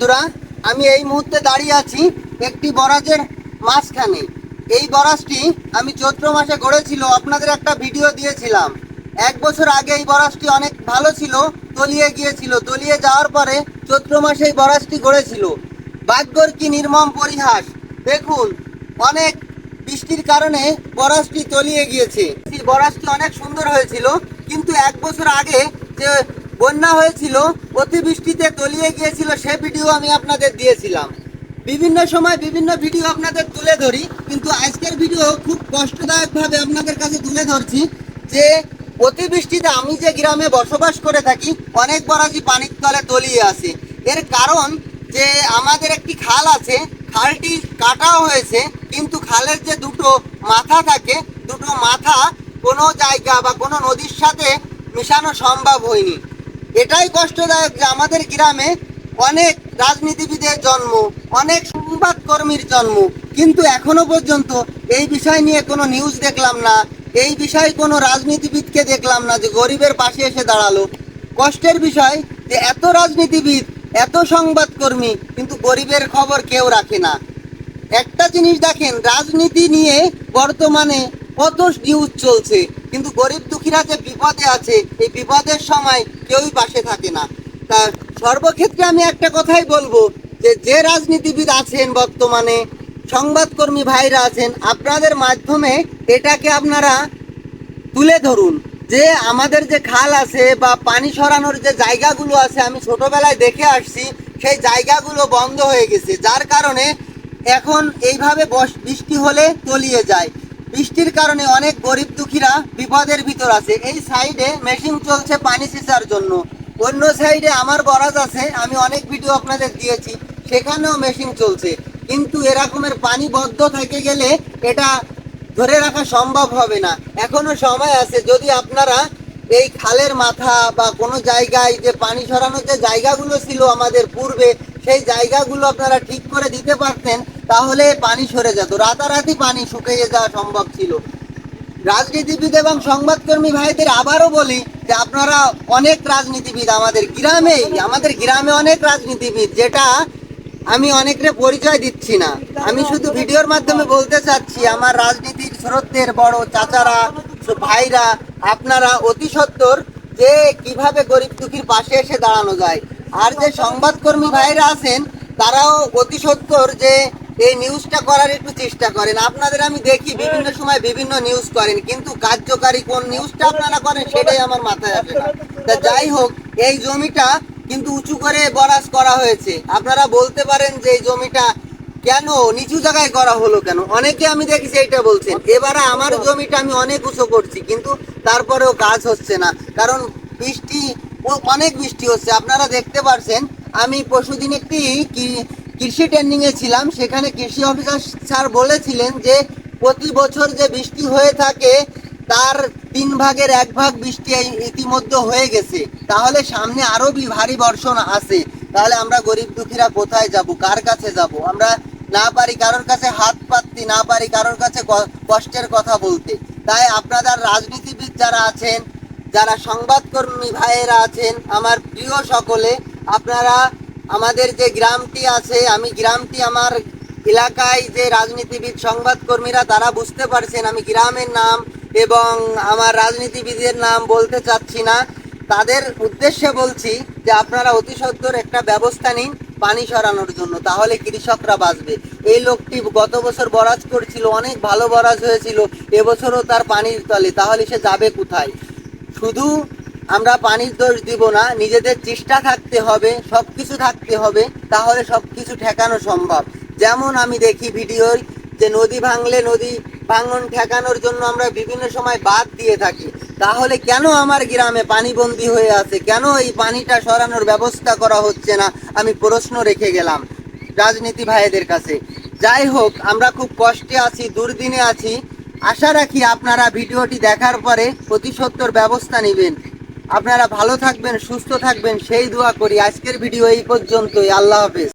বন্ধুরা, আমি এই মুহূর্তে দাঁড়িয়ে আছি একটি বরাজের মাঝখানে। এই বরাজটি আমি চৈত্র মাসে গড়েছিল, আপনাদের একটা ভিডিও দিয়েছিলাম। এক বছর আগে এই বরাজটি অনেক ভালো ছিল, তলিয়ে গিয়েছিল। তলিয়ে যাওয়ার পরে চৈত্র মাসে এই বরাজটি গড়েছিল। ভাগ্যর কি নির্মম পরিহাস? দেখুন, অনেক বৃষ্টির কারণে বরাজটি তলিয়ে গিয়েছে। বরাজটি অনেক সুন্দর হয়েছিল, কিন্তু এক বছর আগে যে বন্যা হয়েছিল, অতিবৃষ্টিতে তলিয়ে গিয়েছিল, সে ভিডিও আমি আপনাদের দিয়েছিলাম। বিভিন্ন সময় বিভিন্ন ভিডিও আপনাদের তুলে ধরি, কিন্তু আজকের ভিডিও খুব কষ্টদায়কভাবে আপনাদের কাছে তুলে ধরছি যে, অতিবৃষ্টিতে আমি যে গ্রামে বসবাস করে থাকি অনেক বরাজি পানির তলে তলিয়ে আছে। এর কারণ যে, আমাদের একটি খাল আছে, খালটি কাটাও হয়েছে, কিন্তু খালের যে দুটো মাথা থাকে, দুটো মাথা কোনো জায়গা বা কোনো নদীর সাথে মেশানো সম্ভব হয়নি। এটাই কষ্টদায়ক যে আমাদের গ্রামে অনেক রাজনীতিবিদের জন্ম, অনেক সংবাদকর্মীর জন্ম। কিন্তু এখনও পর্যন্ত এই বিষয় নিয়ে কোনো নিউজ দেখলাম না, এই বিষয়ে কোনো রাজনীতিবিদকে দেখলাম না যে গরিবের পাশে এসে দাঁড়াল। কষ্টের বিষয় যে এত রাজনীতিবিদ, এত সংবাদকর্মী, কিন্তু গরিবের খবর কেউ রাখে না। একটা জিনিস দেখেন, রাজনীতি নিয়ে বর্তমানে কত নিউজ চলছে। কিন্তু গরিব দুঃখীরা যে বিপদে আছে, এই বিপদের সময় কেউই পাশে থাকে না। তা সর্বক্ষেত্রে আমি একটা কথাই বলব যে যে রাজনীতিবিদ আছেন বর্তমানে, সংবাদকর্মী ভাইরা আছেন, আপনাদের মাধ্যমে এটাকে আপনারা তুলে ধরুন। যে আমাদের যে খাল আছে বা পানি সরানোর যে জায়গাগুলো আছে, আমি ছোটবেলায় দেখে আসছি, সেই জায়গাগুলো বন্ধ হয়ে গেছে। যার কারণে এখন এইভাবে বৃষ্টি হলে তলিয়ে যায়। বৃষ্টির কারণে অনেক গরিব দুঃখীরা বিপদের ভিতর আছে। এই সাইডে মেশিন চলছে পানি সেচার জন্য। অন্য সাইডে আমার বরাজ আছে, আমি অনেক ভিডিও আপনাদের দিয়েছি, সেখানেও মেশিন চলছে। কিন্তু এরকমের পানি বদ্ধ থেকে গেলে এটা ধরে রাখা সম্ভব হবে না। এখনও সময় আছে, যদি আপনারা এই খালের মাথা বা কোনো জায়গায় যে পানি সরানোর যে জায়গাগুলো ছিল আমাদের পূর্বে, সেই জায়গাগুলো আপনারা ঠিক করে দিতে পারতেন। তাহলে পানি সরে যেত। রাতারাতি পানি শুকিয়ে যাওয়া সম্ভব ছিল। রাজনীতিবিদ এবং সংবাদকর্মী ভাইদের আবারও বলি যে আপনারা অনেক রাজনীতিবিদ আমাদের গ্রামেই, আমাদের গ্রামে অনেক রাজনীতিবিদ যেটা আমি অনেকরে পরিচয় দিচ্ছি না। আমি শুধু ভিডিওর মাধ্যমে বলতে চাচ্ছি, আমার রাজনীতির স্রোতের বড় চাচারা, ভাইরা, আপনারা অতি সত্বর যে কীভাবে গরিব দুঃখীর পাশে এসে দাঁড়ানো যায়। আর যে সংবাদকর্মী ভাইরা আছেন, তারাও অতি সত্বর যে এই নিউজটা করার একটু চেষ্টা করেন। আপনাদের আমি দেখি বিভিন্ন সময় বিভিন্ন নিউজ করেন কিন্তু কার্যকারী কোন নিউজটা আপনারা করেন সেটাই আমার মাথায় আসে না। তা যাই হোক এই জমিটা কিন্তু উঁচু করে বরাজ করা হয়েছে। আপনারা বলতে পারেন যে এই জমিটা কেন নিচু জায়গায় করা হলো কেন? অনেকে আমি দেখেছি এইটা বলছেন এবারে আমার জমিটা আমি অনেক উঁচু করছি কিন্তু তারপরেও কাজ হচ্ছে না। কারণ বৃষ্টি অনেক বৃষ্টি হচ্ছে। আপনারা দেখতে পারছেন আমি পরশুদিন একটি কি- কৃষি ট্রেনিং এ ছিলাম, সেখানে কৃষি অফিসার স্যার বলেছিলেন যে প্রতি বছর যে বৃষ্টি হয়ে থাকে, তার তিন ভাগের এক ভাগ বৃষ্টি ইতিমধ্যে হয়ে গেছে। তাহলে সামনে আরও বি- ভারী বর্ষণ আছে। তাহলে আমরা গরিব দুঃখীরা কোথায় যাব? কার কাছে যাব? আমরা না পারি কারোর কাছে হাত পাততে, না পারি কারোর কাছে কষ্টের কথা বলতে। তাই আপনাদের রাজনীতিবিদ যারা আছেন, যারা সংবাদকর্মী ভাইয়েরা আছেন, আমার প্রিয় সকলে, আপনারা আমাদের যে গ্রামটি আছে, আমি গ্রামটি আমার এলাকায় যে রাজনীতিবিদ সংবাদকর্মীরা তারা বুঝতে পারছেন, আমি গ্রামের নাম এবং আমার রাজনীতিবিদের নাম বলতে চাচ্ছি না। তাদের উদ্দেশ্যে বলছি যে আপনারা অতি সত্বর একটা ব্যবস্থা নিন পানি সরানোর জন্য, তাহলে কৃষকরা বাঁচবে। এই লোকটি গত বছর বরাজ করছিল, অনেক ভালো বরাজ হয়েছিল, এবছরও তার পানির তলে, তাহলে সে যাবে কোথায়? শুধু আমরা পানির দোষ দিব না, নিজেদের চেষ্টা থাকতে হবে সব কিছু থাকতে হবে, তাহলে সব কিছু ঠেকানো সম্ভব। যেমন আমি দেখি ভিডিওয় যে নদী ভাঙলে নদী ভাঙন ঠেকানোর জন্য আমরা বিভিন্ন সময় বাদ দিয়ে থাকি। তাহলে কেন আমার গ্রামে পানিবন্দি হয়ে আছে? কেন এই পানিটা সরানোর ব্যবস্থা করা হচ্ছে না? আমি প্রশ্ন রেখে গেলাম রাজনীতি ভাইদের কাছে। যাই হোক, আমরা খুব কষ্টে আছি, দুর্দিনে আছি। আশা রাখি আপনারা ভিডিওটি দেখার পরে প্রতি সত্তর ব্যবস্থা নেবেন। আপনারা ভালো থাকবেন সুস্থ থাকবেন সেই দোয়া করি। আজকের ভিডিও এই পর্যন্তই। আল্লাহ হাফেজ।